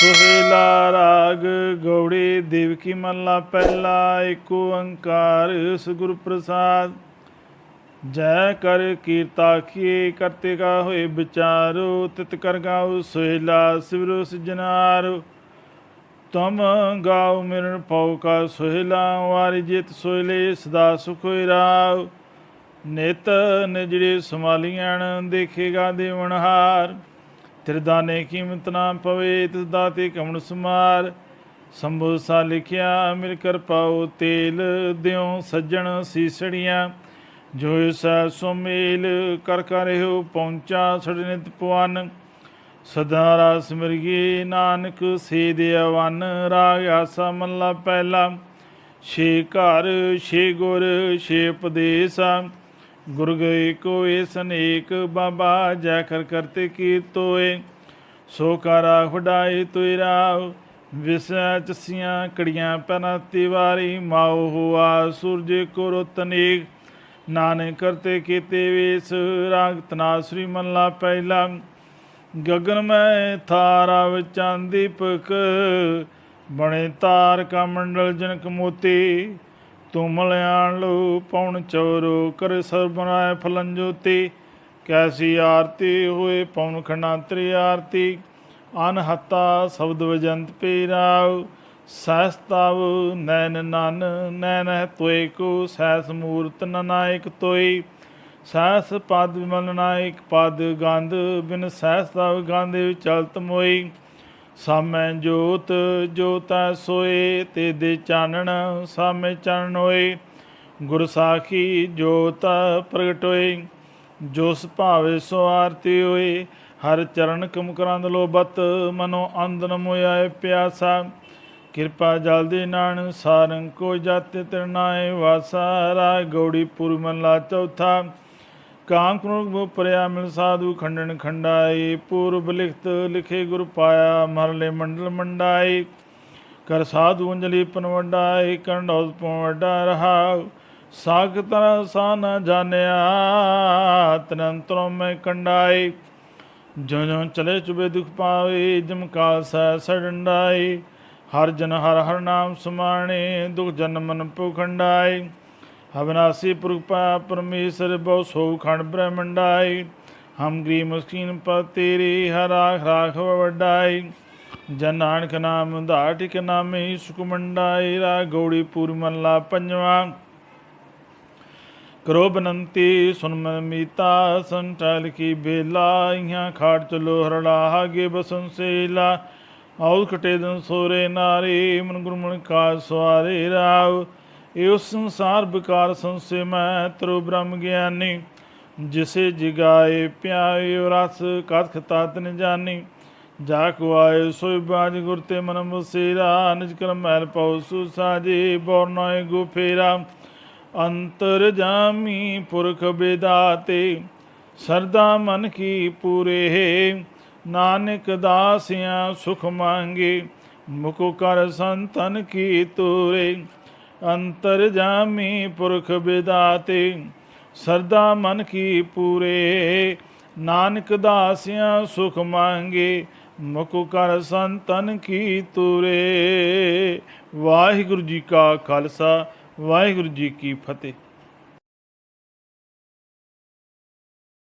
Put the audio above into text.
ਸੁਹੇਲਾ ਰਾਗ ਗੌੜੀ ਦੇਵਕੀ ਮੱਲਾ ਪਹਿਲਾ ਏਕ ਓੰਕਾਰ ਸਤਿਗੁਰ ਪ੍ਰਸਾਦ। ਜੈ ਕਰ ਕੀਰਤਾ ਕੀਏ ਕਰਤੇ ਕਾ ਹੋਏ ਵਿਚਾਰੋ, ਤਿਤ ਕਰ ਗਾਉ ਸੁਹੇਲਾ ਸਿਵਰੋ ਸਜਨਾਰੋ। ਤਮ ਗਾਉ ਮਿਰਨ ਪਉ ਕਾ ਸੁਹੇਲਾ ਵਾਰੀ ਜਿਤ ਸੋਇਲੇ ਸਦਾ ਸੁਖ ਹੋਇ ਰਾਵ ਨਿਤ ਨਿਜੜੇ ਸਮਾਲੀਆਂ ਦੇਖੇਗਾ ਦੇਵਨਹਾਰ ਤੇਰੇ ਕੀਮਤ ਨਾ ਪਵੇ, ਤਿਸ ਦਾਤੇ ਕਮਣ ਸੁਮਾਰ। ਸੰਬੋਸਾ ਲਿਖਿਆ ਮਿਲ ਕਰ ਪਾਉ ਤੇਲ ਦਿਉ ਸੱਜਣ ਸੀਸੜੀਆਂ। ਜੋ ਸਾ ਸੁਮੇਲ ਕਰ ਕਰਿਓ ਪਹੁੰਚਾ ਸੜਨਿਤ ਪਵਨ ਸਦਾ ਰਸ ਮਿਰਗੀ, ਨਾਨਕ ਸੇ ਦੇਵਨ ਰਾਗ ਆਸਾ ਮੱਲਾ ਪਹਿਲਾ। ਛੇ ਘਰ, ਛੇ ਗੁਰ, ਛੇ ਉਪਦੇਸਾ। ਗੁਰ ਗਏ ਕੋਏ ਸਨੇਕ ਬਾਬਾ ਜੈ ਕਰ ਕਰਤੇ ਕੀ ਤੋਏ, ਸੋ ਕਾਰਾ ਖੁਡਾਏ ਤੋਇ ਰਾਵ, ਵਿਸੈ ਚਸੀਆਂ ਕੜੀਆਂ ਪੈਨਾ ਤਿਵਾਰੀ ਮਾਉ ਹੁਆ ਸੂਰਜ ਕੋ ਰਤਨੇਕ ਨਾਨਕ ਕਰਤੇ ਕੀਤੇ ਵੇਸ, ਰਾਗ ਤਨਾਸਰੀ ਮੱਲਾ ਪਹਿਲਾ, ਗਗਨ ਮੈਂ ਥਾਰਾ ਵਿਚਾਂ ਦੀਪਕ ਬਣੇ ਤਾਰ ਕਾ ਮੰਡਲ ਜਨਕ ਮੋਤੀ ਤੂੰ ਮਲਿਆਣ ਲੋ ਪਉਣ ਚੋਰੋ ਕਰ ਸਰਬਨਾਇ ਫਲਨ ਜੋਤੀ। ਕੈਸੀ ਆਰਤੀ ਹੋਏ ਪਉਣ ਖੰਡਾਂਤਰੀ ਆਰਤੀ। ਅਨਹਤਾ ਸ਼ਬਦ ਵਜੰਤ ਪੀਰਾਵ ਸਹਸਤਵ ਨੈਨ ਨਨ ਨੈਨ ਹੈ ਤੋਏ ਕੋ। ਸਹਸ ਮੂਰਤ ਨਨਾਇਕ ਤੋਇ ਸਹਸ ਪਦ ਵਿਮਲ ਨਾਇਕ, ਪਦ ਗੰਧ ਬਿਨ ਸਹਸ ਤਵ ਗੰਧ ਚਲਤ ਮੋਈ। ਸਾਮੈ ਜੋਤ ਜੋਤੈ ਸੋਏ, ਤੇ ਦੇ ਚਾਨਣ ਸਾਮੈ ਚਾਨਣ ਹੋਏ ਗੁਰ ਸਾਖੀ ਜੋਤ ਪ੍ਰਗਟ ਹੋਏ, ਜੋਸ ਭਾਵੇ ਸੋ ਆਰਤੀ ਹੋਏ। ਹਰ ਚਰਨ ਕਮ ਕਰੰਦ ਲੋਬਤ ਮਨੋ ਅੰਦਨ ਮੋਇ ਪਿਆਸਾ। ਕਿਰਪਾ ਜਲਦੀ ਦੇ ਨਾਨ ਸਾਰੰ ਕੋ ਜਤ ਤਿਰਨਾਏ ਵਾਸਾ ਰਾ ਗੌੜੀ ਪੁਰ ਮਹਲਾ ਚੌਥਾ। ਕਾਮ ਕ੍ਰੋਧ ਪਰਿਆ ਮਿਲ ਸਾਧੂ ਖੰਡਨ ਖੰਡਾਏ ਪੂਰਬ ਲਿਖਤ ਲਿਖੇ ਗੁਰ ਪਾਇਆ, ਮਰਲੇ ਮੰਡਲ ਮੰਡਾਏ ਕਰ ਸਾਧੂ ਅੰਜਲੀ ਪਨ ਵਡਾਏ ਕੰਡੋਸ ਪਉ ਵਡਾ ਰਹਾ। ਸਾਖ ਤਰ ਸਾ ਨ ਜਾਣਿਆ ਤਨੰਤਰੋਂ ਮੈਂ ਕੰਡਾਏ ਜੋ ਜੋ ਚਲੇ ਚੁਬੇ ਦੁਖ ਪਾਵੇ, ਜਮ ਕਾਲ ਸੈ ਸੜੰਡਾਏ ਹਰ ਜਨ ਹਰ ਹਰ ਨਾਮ ਸਮਾਣੇ, ਦੁਖ ਜਨ ਮਨ ਪੁਖੰਡਾਏ ਅਵਨਾਸੀ ਪੁਰਖਪਾ ਪਰਮੇਸ਼ਰ ਬਹੁ ਸੋ ਖੰਡ ਬ੍ਰਹਮੰਡਾਈ, ਹਮ ਗਰੀ ਮਸਕੀਨ ਪਰ ਤੇਰੇ ਹਰਾ ਰਾਖ ਵਡਾਈ। ਜਨ ਨਾਨਕ ਨਾਮ ਧਾਟਿਕ ਨਾਮੇ ਸੁਖਮੰਡਾਈ ਰਾ ਗੌੜੀ ਪੂਰ ਮੱਲਾ ਪੰਜਵਾ। ਕਰੋ ਬਨੰਤੀ ਸੁਨ ਮਨ ਮੀਤਾ ਸੰਟਲ ਕੀ ਬੇਲਾ, ਇਹਾਂ ਖਾੜ ਚਲੋ ਹਰੜਾ ਹਾਗੇ ਬਸਨ ਸੇਲਾ। ਆਉ ਕਟੇ ਦਨ ਸੋਰੇ ਨਾਰੀ, ਮਨ ਗੁਰ ਕਾ ਸਵਾਰੇ ਰਾਵ ਇਹ ਸੰਸਾਰ ਵਿਕਾਰ ਸੰਸੇ ਮੈਂ ਤਰੁ ਬ੍ਰਹਮ ਗਿਆਨੀ, ਜਿਸੇ ਜਿਗਾਏ ਪਿਆਏ ਰਸ ਕਥ ਖਤਾ ਨ ਜਾਣੀ ਜਾ ਕੋ ਆਏ ਸੋਈ ਬਾਜ ਗੁਰ ਤੇ ਮਨ ਮੁਸੇਰਾ ਨਿਜ ਕਰਮ ਮੈਲ ਪਉ ਸੁ ਸਾਜੇ ਬੋਰਨੋਏ ਗੁਫੇਰਾ ਅੰਤਰ ਜਾਮੀ ਪੁਰਖ ਬੇਦਾਤੇ, ਸਰਦਾ ਮਨ ਕੀ ਪੂਰੇ ਨਾਨਕ ਦਾਸਿਆਂ ਸੁਖ ਮੰਗੇ ਮੁਕੋ ਕਰ ਸੰਤਨ ਕੀ ਤੂਰੇ। ਅੰਤਰ ਜਾਮੀ ਪੁਰਖ ਬਿਦਾਤੇ, ਸਰਦਾ ਮਨ ਕੀ ਪੂਰੇ। ਨਾਨਕ ਦਾਸਿਆਂ ਸੁਖ ਮੰਗੇ, ਮੁਖ ਕਰ ਸੰਤਨ ਕੀ ਤੂਰੇ। ਵਾਹਿਗੁਰੂ ਜੀ ਕਾ ਖਾਲਸਾ, ਵਾਹਿਗੁਰੂ ਜੀ ਕੀ ਫਤਿਹ।